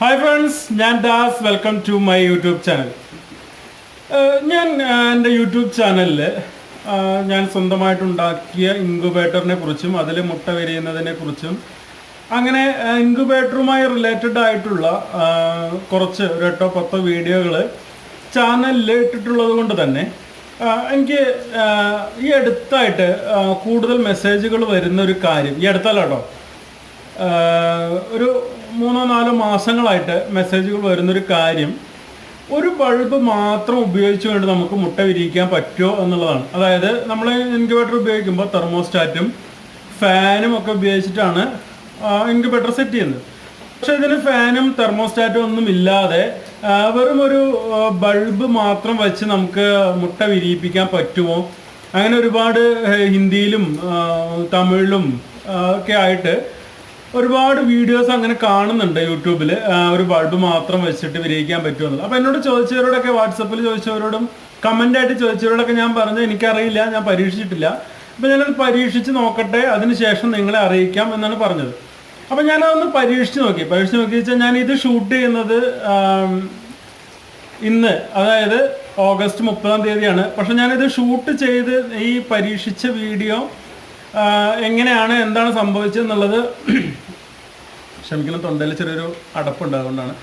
Hi friends ഞാൻ Das. Welcome to my YouTube channel ഞാൻ എന്റെ യൂട്യൂബ് ചാനലിൽ ഞാൻ സ്വന്തമായിട്ടുണ്ടാക്കിയ ഇൻക്യുബേറ്ററിനെ കുറിച്ചും അതിൽ മുട്ട വിരിയുന്നതിനെ കുറിച്ചും അങ്ങനെ ഇൻക്യുബേറ്ററുമായി റിലേറ്റഡ് ആയിട്ടുള്ള കുറച്ച് ഒരു എട്ടോ പത്തോ വീഡിയോകൾ ചാനലിൽ ഇട്ടിട്ടുള്ളത് കൊണ്ട് തന്നെ എനിക്ക് ഈ അടുത്തായിട്ട് കൂടുതൽ മെസ്സേജുകൾ വരുന്ന ഒരു കാര്യം ഈ അടുത്തല്ല കേട്ടോ ഒരു മൂന്നോ നാലോ മാസങ്ങളായിട്ട് മെസ്സേജുകൾ വരുന്നൊരു കാര്യം ഒരു ബൾബ് മാത്രം ഉപയോഗിച്ചുകൊണ്ട് നമുക്ക് മുട്ട വിരിയിക്കാൻ പറ്റുമോ എന്നുള്ളതാണ്. അതായത് നമ്മൾ ഇൻക്യുബേറ്റർ ഉപയോഗിക്കുമ്പോൾ തെർമോസ്റ്റാറ്റും ഫാനും ഒക്കെ ഉപയോഗിച്ചിട്ടാണ് ഇൻക്യുബേറ്റർ സെറ്റ് ചെയ്യുന്നത്. പക്ഷെ ഇതിന് ഫാനും തെർമോസ്റ്റാറ്റും ഒന്നും ഇല്ലാതെ വെറും ഒരു ബൾബ് മാത്രം വെച്ച് നമുക്ക് മുട്ട വിരിയിപ്പിക്കാൻ പറ്റുമോ? അങ്ങനെ ഒരുപാട് ഹിന്ദിയിലും തമിഴിലും ഒക്കെ ആയിട്ട് ഒരുപാട് വീഡിയോസ് അങ്ങനെ കാണുന്നുണ്ട് യൂട്യൂബിൽ ഒരു ബൾബ് മാത്രം വെച്ചിട്ട് വിരിയിക്കാൻ പറ്റുമെന്നുള്ളത് അപ്പോൾ എന്നോട് ചോദിച്ചവരോടൊക്കെ വാട്സപ്പിൽ ചോദിച്ചവരോടും കമന്റായിട്ട് ചോദിച്ചവരോടൊക്കെ ഞാൻ പറഞ്ഞു എനിക്കറിയില്ല ഞാൻ പരീക്ഷിച്ചിട്ടില്ല. അപ്പോൾ ഞാനത് പരീക്ഷിച്ച് നോക്കട്ടെ അതിനുശേഷം നിങ്ങളെ അറിയിക്കാം എന്നാണ് പറഞ്ഞത്. അപ്പോൾ ഞാനതൊന്ന് പരീക്ഷിച്ച് നോക്കി. പരീക്ഷിച്ച് നോക്കി വെച്ചാൽ ഞാൻ ഇത് ഷൂട്ട് ചെയ്യുന്നത് ഇന്ന് അതായത് ഓഗസ്റ്റ് മുപ്പതാം തീയതിയാണ്. പക്ഷെ ഞാനിത് ഷൂട്ട് ചെയ്ത് ഈ പരീക്ഷിച്ച വീഡിയോ എങ്ങനെയാണ് എന്താണ് സംഭവിച്ചതെന്നുള്ളത് ക്ഷമിക്കണം തൊണ്ടയിൽ ചെറിയൊരു അടപ്പുണ്ട് അതുകൊണ്ടാണ്.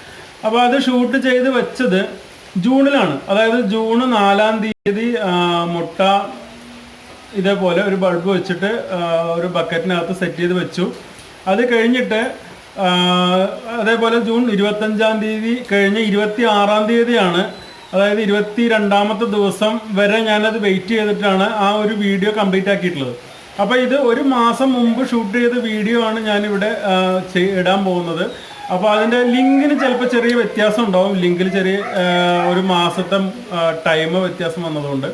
അപ്പോൾ അത് ഷൂട്ട് ചെയ്ത് വെച്ചത് ജൂണിലാണ്. അതായത് ജൂൺ നാലാം തീയതി മുട്ട ഇതേപോലെ ഒരു ബൾബ് വെച്ചിട്ട് ഒരു ബക്കറ്റിനകത്ത് സെറ്റ് ചെയ്ത് വെച്ചു. അത് കഴിഞ്ഞിട്ട് അതേപോലെ ജൂൺ ഇരുപത്തഞ്ചാം തീയതി കഴിഞ്ഞ് ഇരുപത്തി ആറാം തീയതിയാണ്. അതായത് ഇരുപത്തി രണ്ടാമത്തെ ദിവസം വരെ ഞാനത് വെയിറ്റ് ചെയ്തിട്ടാണ് ആ ഒരു വീഡിയോ കംപ്ലീറ്റ് ആക്കിയിട്ടുള്ളത്. അപ്പോൾ ഇത് ഒരു മാസം മുമ്പ് ഷൂട്ട് ചെയ്ത വീഡിയോ ആണ് ഞാനിവിടെ ഇടാൻ പോകുന്നത്. അപ്പോൾ അതിന്റെ ലിങ്കിന് ചിലപ്പോൾ ചെറിയ വ്യത്യാസം ഉണ്ടാവും. ലിങ്കിൽ ചെറിയ ഒരു മാസത്തെ ടൈം വ്യത്യാസം വന്നതുകൊണ്ട്.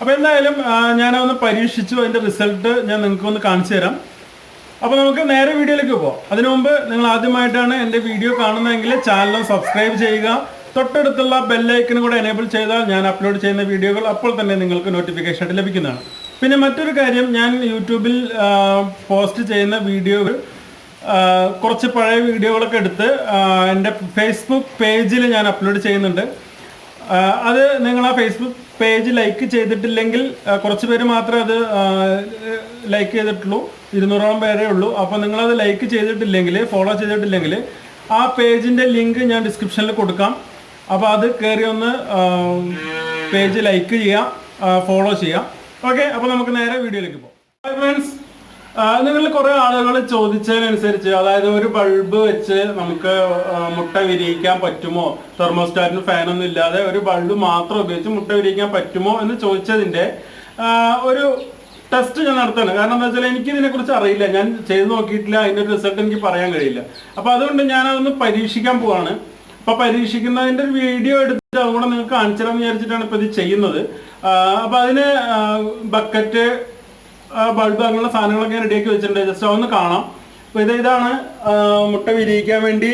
അപ്പോൾ എന്തായാലും ഞാൻ ഒന്ന് പരീക്ഷിച്ചു. അതിന്റെ റിസൾട്ട് ഞാൻ നിങ്ങൾക്ക് ഒന്ന് കാണിച്ചു തരാം. അപ്പോൾ നമുക്ക് നേരെ വീഡിയോയിലേക്ക് പോകാം അതിനു മുമ്പ് നിങ്ങൾ ആദ്യമായിട്ടാണ് എന്റെ വീഡിയോ കാണുന്നതെങ്കിൽ ചാനൽ സബ്സ്ക്രൈബ് ചെയ്യുക. തൊട്ടടുത്തുള്ള ബെല്ലൈക്കനും കൂടെ എനേബിൾ ചെയ്താൽ ഞാൻ അപ്ലോഡ് ചെയ്യുന്ന വീഡിയോകൾ അപ്പോൾ തന്നെ നിങ്ങൾക്ക് നോട്ടിഫിക്കേഷൻ ആയിട്ട് ലഭിക്കുന്നതാണ്. പിന്നെ മറ്റൊരു കാര്യം ഞാൻ യൂട്യൂബിൽ പോസ്റ്റ് ചെയ്യുന്ന വീഡിയോകൾ കുറച്ച് പഴയ വീഡിയോകളൊക്കെ എടുത്ത് എന്റെ ഫേസ്ബുക്ക് പേജിൽ ഞാൻ അപ്ലോഡ് ചെയ്യുന്നുണ്ട്. അത് നിങ്ങൾ ആ ഫേസ്ബുക്ക് പേജ് ലൈക്ക് ചെയ്തിട്ടില്ലെങ്കിൽ കുറച്ച് പേര് മാത്രമേ അത് ലൈക്ക് ചെയ്തിട്ടുള്ളൂ. ഇരുന്നൂറോളം പേരേ ഉള്ളൂ. അപ്പോൾ നിങ്ങളത് ലൈക്ക് ചെയ്തിട്ടില്ലെങ്കിൽ ഫോളോ ചെയ്തിട്ടില്ലെങ്കിൽ ആ പേജിന്റെ ലിങ്ക് ഞാൻ ഡിസ്ക്രിപ്ഷനിൽ കൊടുക്കാം. അപ്പോൾ അത് കയറി ഒന്ന് പേജ് ലൈക്ക് ചെയ്യാം ഫോളോ ചെയ്യാം. ഓക്കെ അപ്പൊ നമുക്ക് നേരെ വീഡിയോയിലേക്ക് പോകാം. നിങ്ങൾ കുറെ ആളുകൾ ചോദിച്ചതിനനുസരിച്ച് അതായത് ഒരു ബൾബ് വെച്ച് നമുക്ക് മുട്ട വിരിയിക്കാൻ പറ്റുമോ? തെർമോസ്റ്റാറ്റിന് ഫാനൊന്നും ഇല്ലാതെ ഒരു ബൾബ് മാത്രം ഉപയോഗിച്ച് മുട്ട വിരിയിക്കാൻ പറ്റുമോ എന്ന് ചോദിച്ചതിന്റെ ഒരു ടെസ്റ്റ് ഞാൻ നടത്താണ് കാരണം എന്താ വെച്ചാൽ എനിക്ക് ഇതിനെ കുറിച്ച് അറിയില്ല. ഞാൻ ചെയ്ത് നോക്കിയിട്ടില്ല. അതിന്റെ റിസൾട്ട് എനിക്ക് പറയാൻ കഴിയില്ല. അപ്പൊ അതുകൊണ്ട് ഞാൻ അതൊന്ന് പരീക്ഷിക്കാൻ പോവാണ്. അപ്പൊ പരീക്ഷിക്കുന്നതിന്റെ ഒരു വീഡിയോ എടുത്തിട്ട് അതുകൂടെ നിങ്ങൾക്ക് കാണിച്ചു തരാമെന്ന് വിചാരിച്ചിട്ടാണ് ഇപ്പൊ ഇത് ചെയ്യുന്നത്. ആ, അപ്പൊ അതിന് ബക്കറ്റ് ബൾബ് അങ്ങനെയുള്ള സാധനങ്ങളൊക്കെ റെഡിയാക്കി വെച്ചിട്ടുണ്ട്. ജസ്റ്റ് ഒന്ന് കാണാം. അപ്പൊ ഇത് ഇതാണ് മുട്ട വിരിയിക്കാൻ വേണ്ടി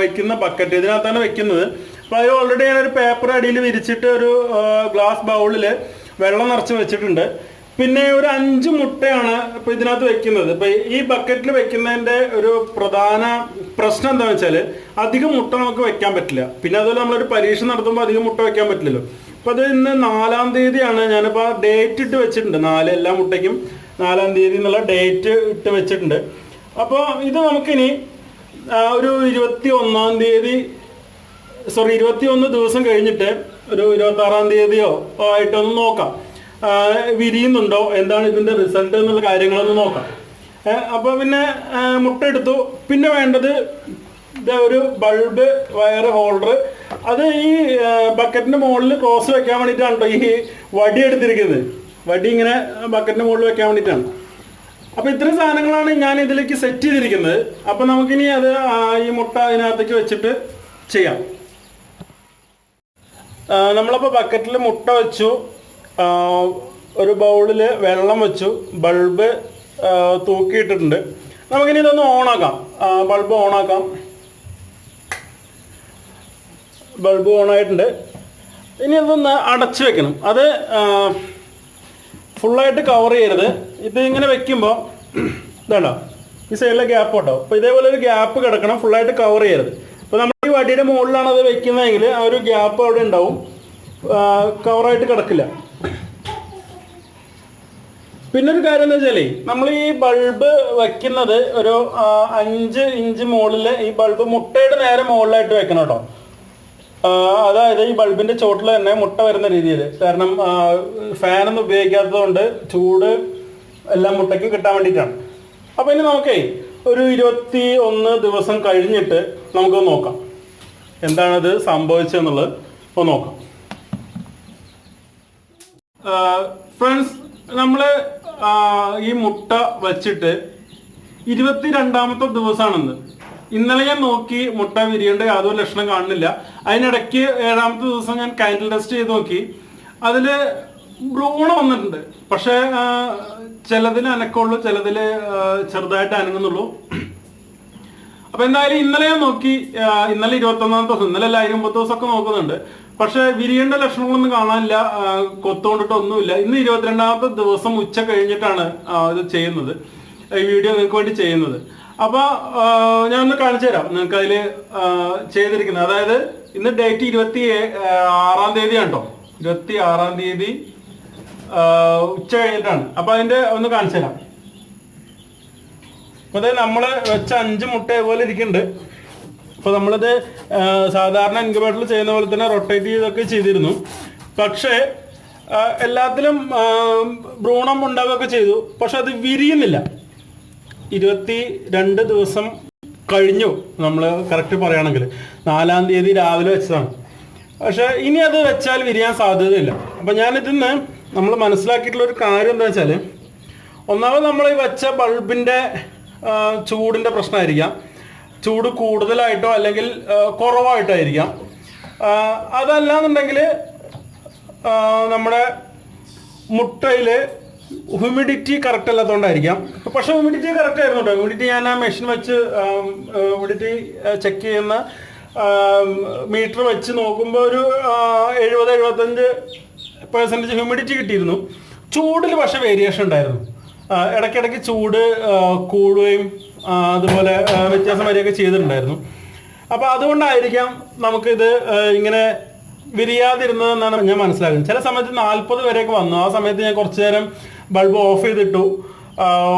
വെക്കുന്ന ബക്കറ്റ് ഇതിനകത്താണ് വെക്കുന്നത്. അപ്പൊ അത് ഓൾറെഡി ഞാനൊരു പേപ്പർ അടിയിൽ വിരിച്ചിട്ട് ഒരു ഗ്ലാസ് ബൗളിൽ വെള്ളം നിറച്ച് വെച്ചിട്ടുണ്ട്. പിന്നെ ഒരു അഞ്ച് മുട്ടയാണ് ഇപ്പൊ ഇതിനകത്ത് വെക്കുന്നത്. ഇപ്പൊ ഈ ബക്കറ്റിൽ വെക്കുന്നതിന്റെ ഒരു പ്രധാന പ്രശ്നം എന്താണെന്ന് വെച്ചാൽ അധികം മുട്ട നമുക്ക് വെക്കാൻ പറ്റില്ല. പിന്നെ അതുപോലെ നമ്മളൊരു പരീക്ഷ നടത്തുമ്പോൾ അധികം മുട്ട വെക്കാൻ പറ്റില്ലല്ലോ. അപ്പൊ അത് ഇന്ന് നാലാം തീയതിയാണ്. ഞാനിപ്പോ ഡേറ്റ് ഇട്ട് വെച്ചിട്ടുണ്ട്. നാല് എല്ലാ മുട്ടയ്ക്കും നാലാം തീയതി എന്നുള്ള ഡേറ്റ് ഇട്ട് വെച്ചിട്ടുണ്ട്. അപ്പോൾ ഇത് നമുക്കിനി ഒരു ഇരുപത്തി ഒന്നാം തീയതി സോറി ഇരുപത്തി ഒന്ന് ദിവസം കഴിഞ്ഞിട്ട് ഒരു ഇരുപത്തി ആറാം തീയതിയോ ആയിട്ടൊന്ന് നോക്കാം. വിരിയുന്നുണ്ടോ? എന്താണ് ഇതിന്റെ റിസൾട്ട് എന്നുള്ള കാര്യങ്ങളൊന്ന് നോക്കാം. അപ്പോൾ അപ്പൊ പിന്നെ മുട്ട എടുത്തു. പിന്നെ വേണ്ടത് ഒരു ബൾബ് വയർ ഹോൾഡർ അത് ഈ ബക്കറ്റിന്റെ മുകളിൽ ക്രോസ് വെക്കാൻ വേണ്ടിയിട്ടാണ് കേട്ടോ ഈ വടി എടുത്തിരിക്കുന്നത്. വടി ഇങ്ങനെ ബക്കറ്റിന്റെ മുകളിൽ വെക്കാൻ വേണ്ടിയിട്ടാണ്. അപ്പൊ ഇത്രയും സാധനങ്ങളാണ് ഞാൻ ഇതിലേക്ക് സെറ്റ് ചെയ്തിരിക്കുന്നത്. അപ്പൊ നമുക്കിനി അത് ഈ മുട്ട അതിനകത്തേക്ക് വെച്ചിട്ട് ചെയ്യാം. നമ്മളപ്പോൾ ബക്കറ്റിൽ മുട്ട വെച്ചു. ഒരു ബൗളിൽ വെള്ളം വെച്ചു. ബൾബ് തൂക്കിയിട്ടിട്ടുണ്ട്. നമുക്കിനി ഇതൊന്ന് ഓണാക്കാം. ബൾബ് ഓണാക്കാം. ബൾബ് ഓൺ ആയിട്ടുണ്ട് ഇനി അതൊന്ന് അടച്ചു വെക്കണം. അത് ഫുള്ളായിട്ട് കവർ ചെയ്യരുത്. ഇത് ഇങ്ങനെ വെക്കുമ്പോൾ ഇതാണോ ഈ സൈഡിലെ ഗ്യാപ്പ് ഉണ്ടോ അപ്പോൾ ഇതേപോലെ ഒരു ഗ്യാപ്പ് കിടക്കണം. ഫുള്ളായിട്ട് കവർ ചെയ്യരുത്. അപ്പോൾ നമ്മൾ ഈ വടിയുടെ മുകളിലാണ് അത് വെക്കുന്നതെങ്കിൽ ആ ഒരു ഗ്യാപ്പ് അവിടെ ഉണ്ടാവും. കവറായിട്ട് കിടക്കില്ല. പിന്നൊരു കാര്യം എന്താ വെച്ചാലേ നമ്മൾ ഈ ബൾബ് വെക്കുന്നത് ഒരു അഞ്ച് ഇഞ്ച് മുകളിൽ ഈ ബൾബ് മുട്ടയുടെ നേരെ മുകളിലായിട്ട് വെക്കണം കേട്ടോ. അതായത് ഈ ബൾബിന്റെ ചോട്ടിൽ തന്നെ മുട്ട വരുന്ന രീതിയിൽ കാരണം ഫാനൊന്നും ഉപയോഗിക്കാത്തത് കൊണ്ട് ചൂട് എല്ലാം മുട്ടയ്ക്ക് കിട്ടാൻ വേണ്ടിയിട്ടാണ്. അപ്പൊ ഇനി നമുക്കേ ഒരു ഇരുപത്തി ഒന്ന് ദിവസം കഴിഞ്ഞിട്ട് നമുക്ക് നോക്കാം. എന്താണത് സംഭവിച്ചതെന്നുള്ളത് ഒന്ന് നോക്കാം. ഫ്രണ്ട്സ് നമ്മൾ ഈ മുട്ട വച്ചിട്ട് ഇരുപത്തി രണ്ടാമത്തെ ദിവസമാണെന്ന് ഇന്നലെ ഞാൻ നോക്കി മുട്ട വിരിയേണ്ട യാതൊരു ലക്ഷണം കാണുന്നില്ല. അതിനിടയ്ക്ക് ഏഴാമത്തെ ദിവസം ഞാൻ കാൻഡിൽ ടെസ്റ്റ് ചെയ്ത് നോക്കി. അതിൽ ഭ്രൂണ വന്നിട്ടുണ്ട്. പക്ഷേ ചിലതിൽ അനക്കമുള്ളൂ ചിലതിൽ ചെറുതായിട്ട് അനങ്ങുന്നുള്ളൂ. അപ്പൊ എന്തായാലും ഇന്നലെ ഞാൻ നോക്കി ഇന്നലെ ഇരുപത്തൊന്നാമത്തെ ദിവസം ഇന്നലെ അല്ല ദിവസം ദിവസമൊക്കെ നോക്കുന്നുണ്ട്. പക്ഷെ വിരിയേണ്ട ലക്ഷണങ്ങളൊന്നും കാണാനില്ല കൊത്തുകൊണ്ടിട്ട് ഒന്നുമില്ല ഇന്ന് ഇരുപത്തിരണ്ടാമത്തെ ദിവസം ഉച്ച കഴിഞ്ഞിട്ടാണ് ഇത് ചെയ്യുന്നത്. ഈ വീഡിയോ നിങ്ങൾക്ക് വേണ്ടി ചെയ്യുന്നത്. അപ്പൊ ആ, ഞാൻ ഒന്ന് കാണിച്ചു തരാം. നിങ്ങൾക്ക് അതിൽ ചെയ്തിരിക്കുന്നത്. അതായത് ഇന്ന് ഡേറ്റ് ഇരുപത്തി ആറാം തീയതിയാണ് കേട്ടോ ഇരുപത്തി ആറാം തീയതി ഉച്ച കഴിഞ്ഞിട്ടാണ്. അപ്പൊ അതിന്റെ ഒന്ന് കാണിച്ചു തരാം. അപ്പൊ അതായത് നമ്മൾ വെച്ച അഞ്ച് മുട്ട പോലെ ഇരിക്കുന്നുണ്ട്. അപ്പൊ നമ്മളിത് സാധാരണ ഇൻക്യുബേറ്ററിൽ ചെയ്യുന്ന പോലെ തന്നെ റൊട്ടേറ്റ് ചെയ്തൊക്കെ ചെയ്തിരുന്നു. പക്ഷേ എല്ലാത്തിലും ഭ്രൂണം ഉണ്ടാവുകയൊക്കെ ചെയ്തു. പക്ഷെ അത് വിരിയുന്നില്ല. ഇരുപത്തി രണ്ട് ദിവസം കഴിഞ്ഞു നമ്മൾ കറക്റ്റ് പറയുകയാണെങ്കിൽ നാലാം തീയതി രാവിലെ വെച്ചതാണ്. പക്ഷേ ഇനി അത് വെച്ചാൽ വിരിയാൻ സാധ്യതയില്ല. അപ്പം ഞാനിതിന്ന് നമ്മൾ മനസ്സിലാക്കിയിട്ടുള്ള ഒരു കാര്യം എന്താ വെച്ചാൽ ഒന്നാമത് നമ്മൾ ഈ വെച്ച ബൾബിന്റെ ചൂടിന്റെ പ്രശ്നമായിരിക്കാം ചൂട് കൂടുതലായിട്ടോ അല്ലെങ്കിൽ കുറവായിട്ടായിരിക്കാം. ആ, അതല്ലാന്നുണ്ടെങ്കിൽ നമ്മുടെ മുട്ടയിൽ ഹ്യൂമിഡിറ്റി കറക്റ്റ് അല്ലാത്തതുകൊണ്ടായിരിക്കാം പക്ഷെ ഹ്യൂമിഡിറ്റി കറക്റ്റ് ആയിരുന്നു കേട്ടോ ഹ്യൂമിഡിറ്റി ഞാൻ ആ മെഷീൻ വെച്ച് ഹ്യൂമിഡിറ്റി ചെക്ക് ചെയ്യുന്ന മീറ്റർ വെച്ച് നോക്കുമ്പോൾ ഒരു എഴുപത് എഴുപത്തഞ്ച് പെർസെന്റേജ് ഹ്യൂമിഡിറ്റി കിട്ടിയിരുന്നു. ചൂടിൽ പക്ഷേ വേരിയേഷൻ ഉണ്ടായിരുന്നു. ഇടയ്ക്കിടയ്ക്ക് ചൂട് കൂടുകയും അതുപോലെ വ്യത്യാസം വരികയൊക്കെ ചെയ്തിട്ടുണ്ടായിരുന്നു. അപ്പോൾ അതുകൊണ്ടായിരിക്കാം നമുക്കിത് ഇങ്ങനെ വിരിയാതിരുന്നതെന്നാണ് ഞാൻ മനസ്സിലാക്കുന്നത്. ചില സമയത്ത് നാൽപ്പത് വരെയൊക്കെ വന്നു. ആ സമയത്ത് ഞാൻ കുറച്ച് നേരം ബൾബ് ഓഫ് ചെയ്തിട്ടു.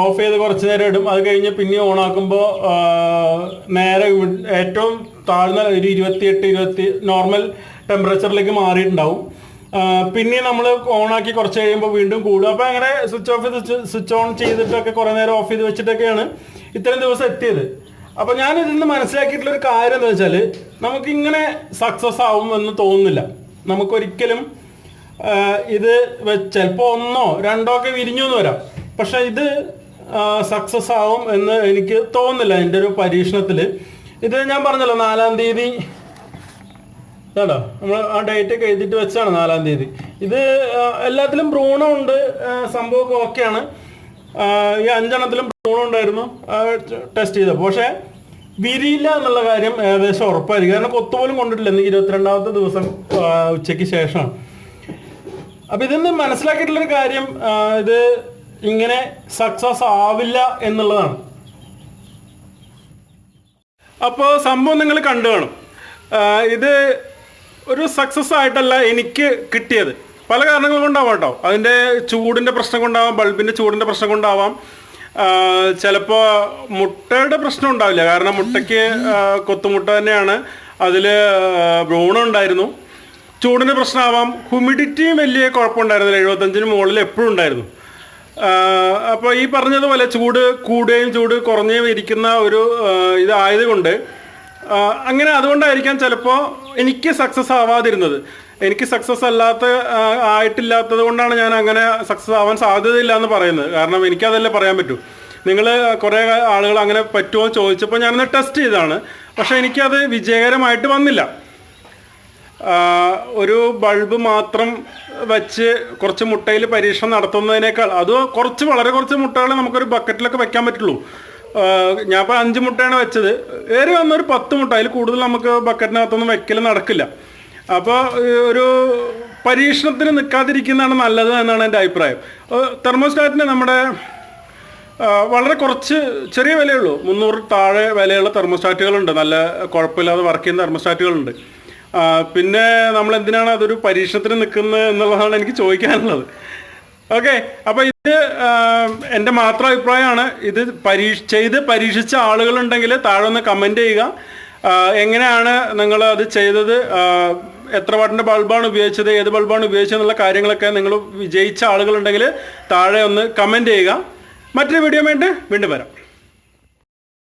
ഓഫ് ചെയ്ത് കുറച്ച് നേരം ഇടും. അത് കഴിഞ്ഞ് പിന്നെ ഓൺ ആക്കുമ്പോൾ നേരെ ഏറ്റവും താഴ്ന്ന ഒരു ഇരുപത്തിയെട്ട് ഇരുപത്തി നോർമൽ ടെമ്പറേച്ചറിലേക്ക് മാറിയിട്ടുണ്ടാവും. പിന്നെ നമ്മൾ ഓണാക്കി കുറച്ച് കഴിയുമ്പോൾ വീണ്ടും കൂടും. അപ്പോൾ അങ്ങനെ സ്വിച്ച് ഓഫ് ചെയ്ത് സ്വിച്ച് ഓൺ ചെയ്തിട്ടൊക്കെ കുറേ നേരം ഓഫ് ചെയ്ത് വെച്ചിട്ടൊക്കെയാണ് ഇത്രയും ദിവസം എത്തിയത്. അപ്പോൾ ഞാൻ ഇതിൽ നിന്ന് മനസ്സിലാക്കിയിട്ടുള്ള ഒരു കാര്യം എന്താ വെച്ചാൽ നമുക്കിങ്ങനെ സക്സസ് ആവും എന്ന് തോന്നുന്നില്ല. നമുക്കൊരിക്കലും ഇത് ചിലപ്പോൾ ഒന്നോ രണ്ടോ ഒക്കെ വിരിഞ്ഞു എന്ന് വരാം. പക്ഷെ ഇത് സക്സസ് ആവും എന്ന് എനിക്ക് തോന്നുന്നില്ല എന്റെ ഒരു പരീക്ഷണത്തിൽ ഇത് ഞാൻ പറഞ്ഞല്ലോ നാലാം തീയതി. കേട്ടോ? നമ്മൾ ആ ഡേറ്റ് ഒക്കെ എഴുതിയിട്ട് വെച്ചാണ് നാലാം തീയതി. ഇത് എല്ലാത്തിലും ഭ്രൂണമുണ്ട് സംഭവമൊക്കെ ഓക്കെയാണ്. ഈ അഞ്ചെണ്ണത്തിലും ഭ്രൂണം ഉണ്ടായിരുന്നു. ടെസ്റ്റ് ചെയ്തപ്പോൾ പക്ഷേ വിരിയില്ല എന്നുള്ള കാര്യം ഏകദേശം ഉറപ്പായിരിക്കും. കാരണം കൊത്തുപോലും കൊണ്ടിട്ടില്ല. ഇരുപത്തിരണ്ടാമത്തെ ദിവസം ഉച്ചയ്ക്ക് ശേഷമാണ്. അപ്പൊ മനസ്സിലാക്കിയിട്ടുള്ള മനസ്സിലാക്കിയിട്ടുള്ളൊരു കാര്യം ഇത് ഇങ്ങനെ സക്സസ് ആവില്ല എന്നുള്ളതാണ്. അപ്പോൾ സംഭവം നിങ്ങൾ കണ്ടു കാണും. ഇത് ഒരു സക്സസ് ആയിട്ടല്ല എനിക്ക് കിട്ടിയത്. പല കാരണങ്ങൾ കൊണ്ടാവാം കേട്ടോ അതിന്റെ ചൂടിന്റെ പ്രശ്നം കൊണ്ടാവാം ബൾബിന്റെ ചൂടിന്റെ പ്രശ്നം കൊണ്ടാവാം. ചിലപ്പോൾ മുട്ടയുടെ പ്രശ്നം ഉണ്ടാവില്ല. കാരണം മുട്ടയ്ക്ക് കൊത്തുമുട്ട തന്നെയാണ് അതിൽ ഭ്രൂണം ഉണ്ടായിരുന്നു. ചൂടിന്റെ പ്രശ്നമാവാം. ഹ്യൂമിഡിറ്റിയും വലിയ കുഴപ്പമുണ്ടായിരുന്നില്ല. എഴുപത്തഞ്ചിന് മുകളിൽ എപ്പോഴും ഉണ്ടായിരുന്നു. അപ്പോൾ ഈ പറഞ്ഞതുപോലെ ചൂട് കൂടുകയും ചൂട് കുറഞ്ഞേ ഇരിക്കുന്ന ഒരു ഇതായതുകൊണ്ട് അങ്ങനെ അതുകൊണ്ടായിരിക്കാം ചിലപ്പോൾ എനിക്ക് സക്സസ് ആവാതിരുന്നത്. എനിക്ക് സക്സസ് അല്ലാത്ത ആയിട്ടില്ലാത്തത് കൊണ്ടാണ് ഞാൻ അങ്ങനെ സക്സസ് ആവാൻ സാധ്യതയില്ല എന്ന് പറയുന്നത്. കാരണം എനിക്കതല്ലേ പറയാൻ പറ്റൂ. നിങ്ങൾ കുറേ ആളുകൾ അങ്ങനെ പറ്റുമോ ചോദിച്ചപ്പോൾ ഞാനൊന്ന് ടെസ്റ്റ് ചെയ്തതാണ്. പക്ഷേ എനിക്കത് വിജയകരമായിട്ട് വന്നില്ല. ഒരു ബൾബ് മാത്രം വെച്ച് കുറച്ച് മുട്ടയിൽ പരീക്ഷണം നടത്തുന്നതിനേക്കാൾ അത് കുറച്ച് വളരെ കുറച്ച് മുട്ടകൾ നമുക്കൊരു ബക്കറ്റിലൊക്കെ വെക്കാൻ പറ്റുള്ളൂ. ഞാൻ ഇപ്പോൾ അഞ്ച് മുട്ടയാണ് വെച്ചത്. ഏറെ വന്നൊരു പത്ത് മുട്ട അതിൽ കൂടുതൽ നമുക്ക് ബക്കറ്റിനകത്തൊന്നും വെക്കൽ നടക്കില്ല. അപ്പോൾ ഒരു പരീക്ഷണത്തിന് നിൽക്കാതിരിക്കുന്നതാണ് നല്ലത് എന്നാണ് എന്റെ അഭിപ്രായം. തെർമോസ്റ്റാറ്റിന് നമ്മുടെ വളരെ കുറച്ച് ചെറിയ വിലയുള്ളൂ മുന്നൂറ് താഴെ വിലയുള്ള തെർമോസ്റ്റാറ്റുകളുണ്ട് നല്ല കുഴപ്പമില്ലാതെ വർക്ക് ചെയ്യുന്ന തെർമോസ്റ്റാറ്റുകളുണ്ട് പിന്നെ നമ്മൾ എന്തിനാണ് അതൊരു പരീക്ഷണത്തിന് നിൽക്കുന്നത് എന്നുള്ളതാണ് എനിക്ക് ചോദിക്കാനുള്ളത്. ഓക്കെ അപ്പോൾ ഇത് എന്റെ മാത്രം അഭിപ്രായമാണ് ഇത് പരീക്ഷ ചെയ്ത് പരീക്ഷിച്ച ആളുകളുണ്ടെങ്കിൽ താഴെ ഒന്ന് കമന്റ് ചെയ്യുക എങ്ങനെയാണ് നിങ്ങൾ അത് ചെയ്തത്? എത്ര വാട്ടിന്റെ ബൾബാണ് ഉപയോഗിച്ചത്? ഏത് ബൾബാണ് ഉപയോഗിച്ചത്? എന്നുള്ള കാര്യങ്ങളൊക്കെ നിങ്ങൾ വിജയിച്ച ആളുകളുണ്ടെങ്കിൽ താഴെ ഒന്ന് കമന്റ് ചെയ്യുക. മറ്റൊരു വീഡിയോ വേണ്ടി വീണ്ടും വരാം.